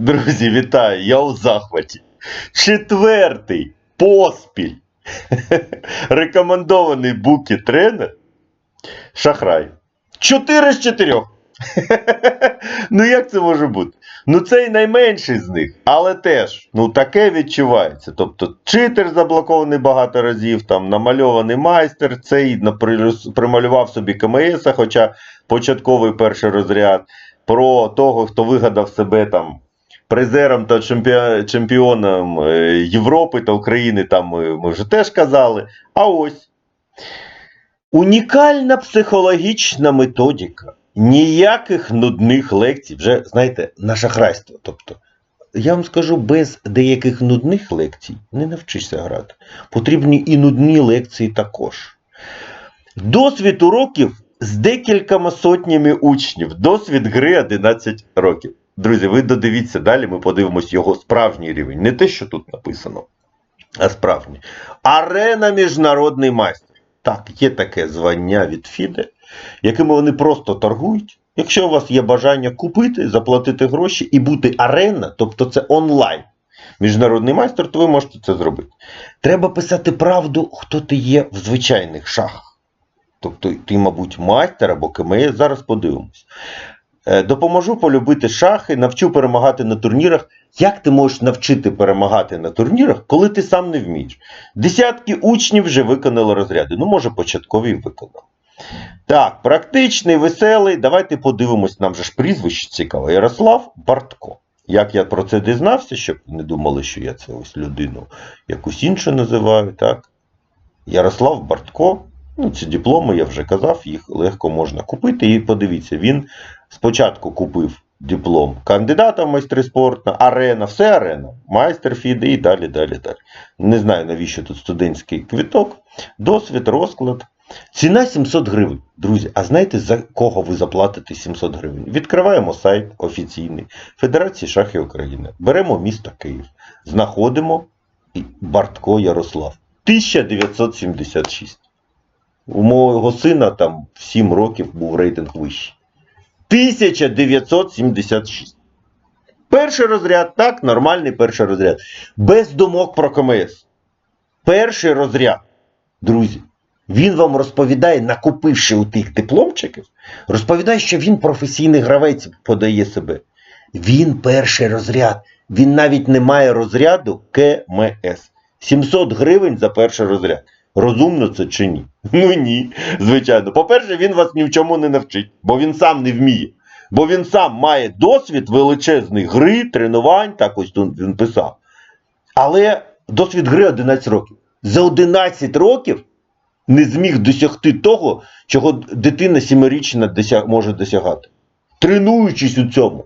Друзі, вітаю! Я у захваті. Четвертий поспіль. Рекомендований буки тренер. Шахрай. Чотири з чотирьох. ну як це може бути? Ну цей найменший з них, але теж ну таке відчувається. Тобто читер заблокований багато разів, там намальований майстер, цей прималював собі КМС, хоча початковий перший розряд, про того, хто вигадав себе там призером та чемпіо- чемпіоном е, Європи та України, там ми, ми вже теж казали. А ось унікальна психологічна методика. Ніяких нудних лекцій, вже знаєте, на шахрайство. Тобто, я вам скажу, без деяких нудних лекцій не навчишся грати. Потрібні і нудні лекції також. Досвід уроків з декількома сотнями учнів. Досвід гри 11 років. Друзі, ви додивіться далі, ми подивимось його справжній рівень. Не те, що тут написано, а справжній. Арена міжнародний майстер. Так, є таке звання від ФІДЕ, якими вони просто торгують. Якщо у вас є бажання купити, заплатити гроші і бути арена, тобто це онлайн. Міжнародний майстер, то ви можете це зробити. Треба писати правду, хто ти є в звичайних шахах. Тобто, ти, мабуть, майстер або КМС, зараз подивимось. Е, Допоможу полюбити шахи, навчу перемагати на турнірах. Як ти можеш навчити перемагати на турнірах, коли ти сам не вмієш? Десятки учнів вже виконали розряди. Ну, може, початкові виконали. Так, практичний, веселий. Давайте подивимось, нам же ж прізвище цікаве. Ярослав Бартко. Як я про це дізнався, щоб не думали, що я це ось людину якусь іншу називаю, так? Ярослав Бартко. Ну, ці дипломи, я вже казав, їх легко можна купити. І подивіться, він спочатку купив диплом кандидата в майстри спорту, арена, все арена, майстер фіди і далі, далі, далі. Не знаю, навіщо тут студентський квіток, досвід, розклад. Ціна 700 гривень. Друзі, а знаєте, за кого ви заплатите 700 гривень? Відкриваємо сайт офіційний Федерації шахів України. Беремо місто Київ, знаходимо Бартко Ярослав. 1976. У мого сина там в 7 років був рейтинг вищий. 1976. Перший розряд, так, нормальний перший розряд. Без думок про КМС. Перший розряд. Друзі, він вам розповідає, накупивши у тих дипломчиків, розповідає, що він професійний гравець подає себе. Він перший розряд. Він навіть не має розряду КМС. 700 гривень за перший розряд. Розумно це чи ні? Ну ні, звичайно. По-перше, він вас ні в чому не навчить, бо він сам не вміє. Бо він сам має досвід величезний гри, тренувань, так ось тут він писав. Але досвід гри 11 років. За 11 років не зміг досягти того, чого дитина сімирічна досяг, може досягати. Тренуючись у цьому,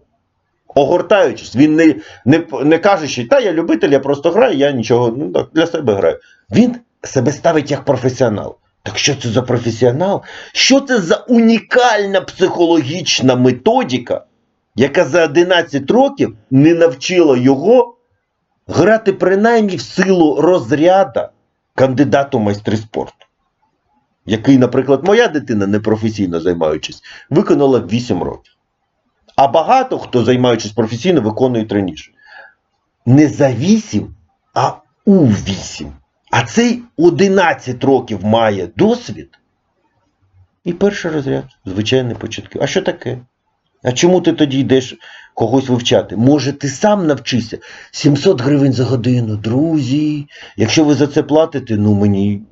огортаючись, він не, не, не каже, що та я любитель, я просто граю, я нічого ну, так, для себе граю. Він себе ставить як професіонал. Так що це за професіонал? Що це за унікальна психологічна методика, яка за 11 років не навчила його грати принаймні в силу розряда кандидату майстри спорту? Який, наприклад, моя дитина, непрофесійно займаючись, виконала 8 років. А багато хто, займаючись професійно, виконує раніше. Не за 8, а у 8. А цей 11 років має досвід. І перший розряд, звичайний початки. А що таке? А чому ти тоді йдеш когось вивчати? Може, ти сам навчишся? 700 гривень за годину, друзі. Якщо ви за це платите, ну мені.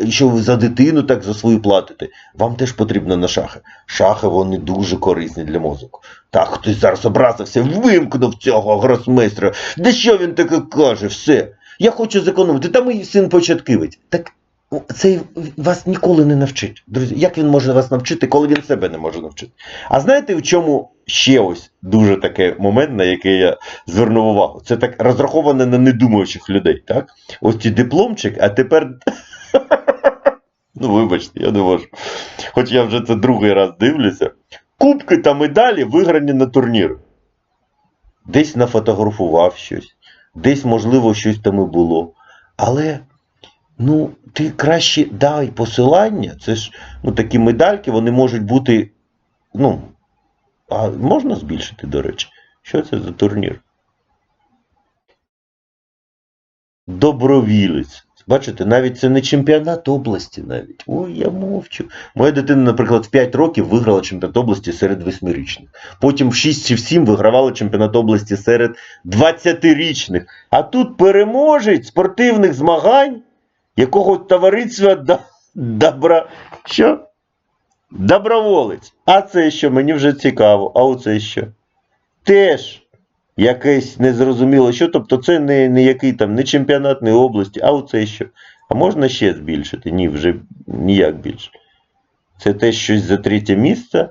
Якщо ви за дитину так за свою платите, вам теж потрібно на шахи. Шахи вони дуже корисні для мозку. Так, хтось зараз образився, вимкнув цього гросмейстра. Да що він таке каже? Все. Я хочу зекономити. Та мій син початківець. Так це вас ніколи не навчить. Друзі, як він може вас навчити, коли він себе не може навчити? А знаєте, в чому ще ось дуже такий момент, на який я звернув увагу? Це так розраховане на недумаючих людей. так? Ось ці дипломчик, а тепер. Ну, вибачте, я не можу. Хоч я вже це другий раз дивлюся. Кубки та медалі виграні на турнірі. Десь нафотографував щось, десь, можливо, щось там і було. Але, ну, ти краще дай посилання. Це ж ну, такі медальки, вони можуть бути. Ну, а можна збільшити, до речі, Що це за турнір? Добровілець. Бачите, навіть це не чемпіонат області навіть. Ой, я мовчу. Моя дитина, наприклад, в 5 років виграла чемпіонат області серед 8-річних. Потім в 6 чи в 7 вигравала чемпіонат області серед 20-річних. А тут переможець спортивних змагань, якого товариства добра. Що? Доброволець. А це що? Мені вже цікаво. А оце що? Теж якесь незрозуміло що. Тобто це не, не який там, не чемпіонат, не області, а оце що. А можна ще збільшити? Ні, вже ніяк більше. Це теж щось за третє місце.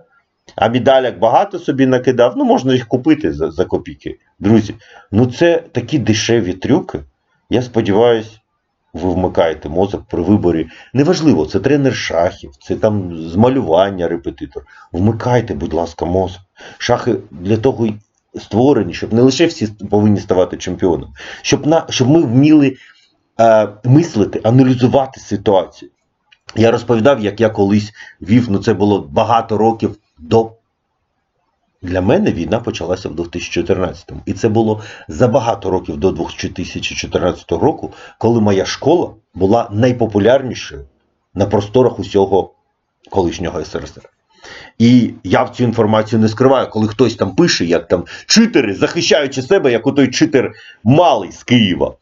А медаляк багато собі накидав. Ну, можна їх купити за, за копійки. Друзі, ну це такі дешеві трюки. Я сподіваюся, ви вмикаєте мозок при виборі. Неважливо, це тренер шахів, це там з малювання репетитор. Вмикайте, будь ласка, мозок. Шахи для того створені, щоб не лише всі повинні ставати чемпіоном, щоб, на, щоб ми вміли е, мислити, аналізувати ситуацію. Я розповідав, як я колись вів, ну це було багато років до. Для мене війна почалася в 2014-му. І це було за багато років до 2014 року, коли моя школа була найпопулярнішою на просторах усього колишнього СРСР. І я в цю інформацію не скриваю, коли хтось там пише, як там читери, захищаючи себе, як у той читер малий з Києва.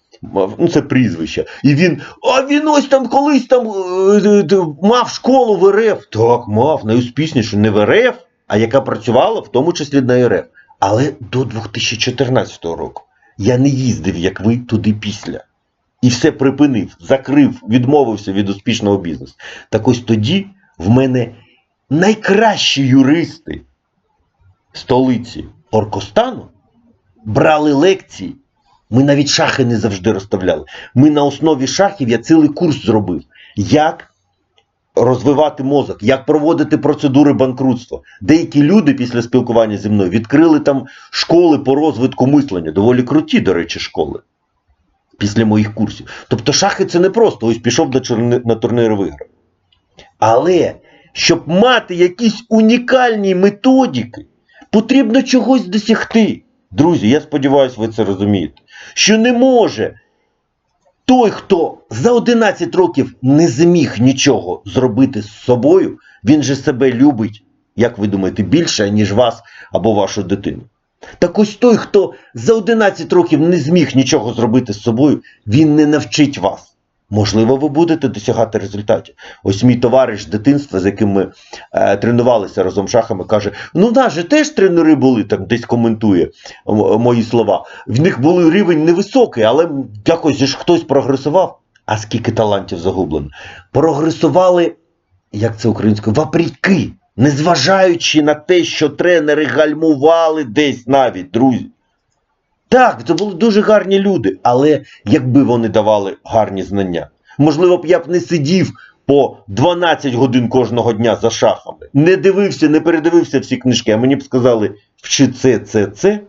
Ну, це прізвище. І він, а він ось там колись там е, е, мав школу в РФ. Так, мав, найуспішнішу не в РФ, а яка працювала в тому числі на РФ. Але до 2014 року я не їздив, як ви, туди після. І все припинив, закрив, відмовився від успішного бізнесу. Так ось тоді в мене найкращі юристи столиці Оркостану брали лекції. Ми навіть шахи не завжди розставляли. Ми на основі шахів я цілий курс зробив. Як розвивати мозок, як проводити процедури банкрутства. Деякі люди після спілкування зі мною відкрили там школи по розвитку мислення. Доволі круті, до речі, школи. Після моїх курсів. Тобто шахи це не просто ось пішов на, на турнір виграв. Але щоб мати якісь унікальні методики, потрібно чогось досягти. Друзі, я сподіваюся, ви це розумієте. Що не може той, хто за 11 років не зміг нічого зробити з собою, він же себе любить, як ви думаєте, більше, ніж вас або вашу дитину. Так ось той, хто за 11 років не зміг нічого зробити з собою, він не навчить вас. Можливо, ви будете досягати результатів. Ось мій товариш з дитинства, з яким ми е, тренувалися разом з шахами, каже: ну, в нас же теж тренери були, там десь коментує мої слова. В них був рівень невисокий, але якось ж хтось прогресував. А скільки талантів загублено? Прогресували, як це українською, вапріки, незважаючи на те, що тренери гальмували десь навіть, друзі. Так, це були дуже гарні люди, але якби вони давали гарні знання, можливо б я б не сидів по 12 годин кожного дня за шахами, не дивився, не передивився всі книжки, а мені б сказали, вчи це, це, це.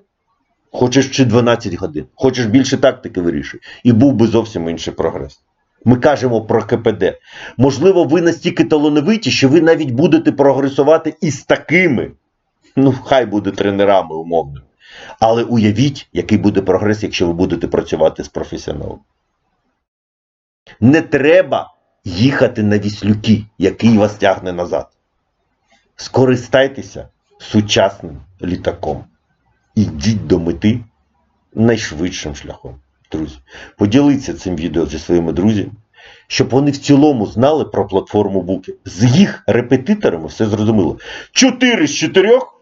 Хочеш вчи 12 годин, хочеш більше тактики вирішуй. І був би зовсім інший прогрес. Ми кажемо про КПД. Можливо, ви настільки талановиті, що ви навіть будете прогресувати із такими, ну, хай буде тренерами умовно. Але уявіть, який буде прогрес, якщо ви будете працювати з професіоналом. Не треба їхати на віслюки, який вас тягне назад. Скористайтеся сучасним літаком. Ідіть до мети найшвидшим шляхом. Друзі, поділіться цим відео зі своїми друзями, щоб вони в цілому знали про платформу Буки. З їх репетиторами все зрозуміло. Чотири з чотирьох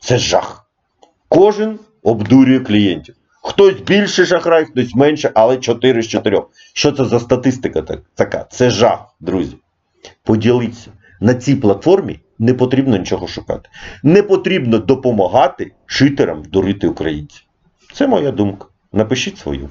це жах. Кожен обдурює клієнтів. Хтось більше шахрай, хтось менше, але 4 з 4. Що це за статистика така? Це жах, друзі. Поділіться. На цій платформі не потрібно нічого шукати. Не потрібно допомагати читерам дурити українців. Це моя думка. Напишіть свою.